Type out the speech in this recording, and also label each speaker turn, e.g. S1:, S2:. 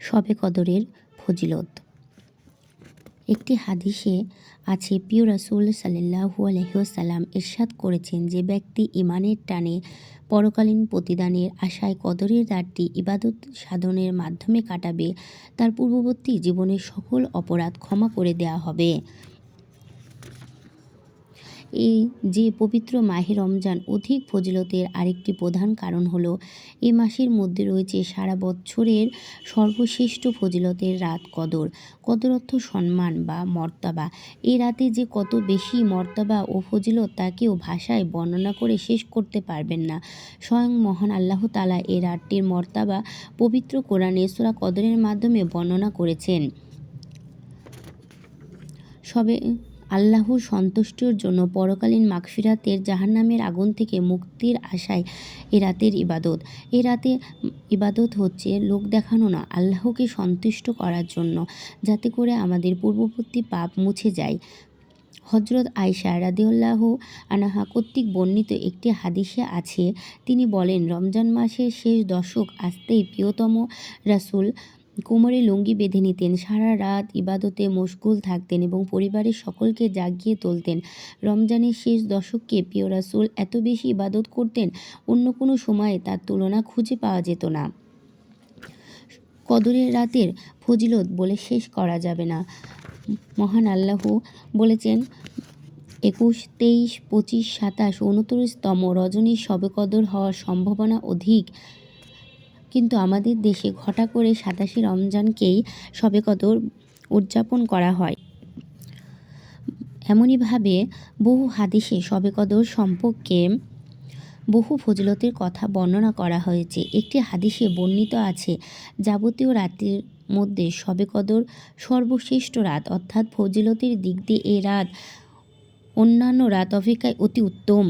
S1: শবে ফজিলত। একটি হাদিসে আছে প্রিয় রাসুল সাল্লাহু আলহিসাল্লাম ইরশাদ করেছেন যে ব্যক্তি ইমানের টানে পরকালীন প্রতিদানের আশায় কদরের রাতটি ইবাদত সাধনের মাধ্যমে কাটাবে, তার পূর্ববর্তী জীবনের সকল অপরাধ ক্ষমা করে দেয়া হবে। এই যে পবিত্র মাহে রমজান অধিক ফজিলতের আরেকটি প্রধান কারণ হলো, এ মাসের মধ্যে রয়েছে সারা বছরের সর্বশ্রেষ্ঠ ফজিলতের রাত কদর কদর অর্থ সম্মান বা মর্তাবা। এই রাতে যে কত বেশি মর্তাবা ও ফজিলত তা কেউ ভাষায় বর্ণনা করে শেষ করতে পারবেন না। স্বয়ং মহান আল্লাহ তালা এ রাতটির মর্তাবা পবিত্র কোরআনে সোরা কদরের মাধ্যমে বর্ণনা করেছেন। সবে আল্লাহর সন্তুষ্টির জন্য পরকালীন মাগফিরাতের জাহান্নামের আগুন থেকে মুক্তির আশায় এ রাতের ইবাদত। এ রাতে ইবাদত হচ্ছে লোক দেখানো না, আল্লাহকে সন্তুষ্ট করার জন্য, যাতে করে আমাদের পূর্ববর্তী পাপ মুছে যায়। হজরত আয়সা রাদিউল্লাহ আনাহা কর্তৃক বর্ণিত একটি হাদিসে আছে, তিনি বলেন, রমজান মাসের শেষ দশক আসতেই প্রিয়তম রাসুল কোমরে লুঙ্গি বেঁধে নিতেন, সারা রাত ইবাদতে মশগুল থাকতেন এবং পরিবারের সকলকে জাগিয়ে তুলতেন। রমজানের শেষ দশককে প্রিয় রাসুল এত বেশি ইবাদত করতেন, অন্য কোনো সময়ে তার তুলনা খুঁজে পাওয়া যেত না। কদরের রাতের ফজিলত বলে শেষ করা যাবে না। মহান আল্লাহ বলেছেন, একুশ, তেইশ, পঁচিশ, সাতাশ উনত্রিশতম রজনীর শবে কদর হওয়ার সম্ভাবনা অধিক। কিন্তু আমাদের দেশে ঘটা করে সাতাশে রমজানকেই সবে কদর উদযাপন করা হয়। এমনইভাবে বহু হাদিসে সবে কদর সম্পর্কে বহু ফজিলতের কথা বর্ণনা করা হয়েছে। একটি হাদিসে বর্ণিত আছে, যাবতীয় রাতের মধ্যে সবে কদর সর্বশ্রেষ্ঠ রাত, অর্থাৎ ফজিলতের দিক দিয়ে এ রাত অন্যান্য রাত অপেক্ষায় অতি উত্তম।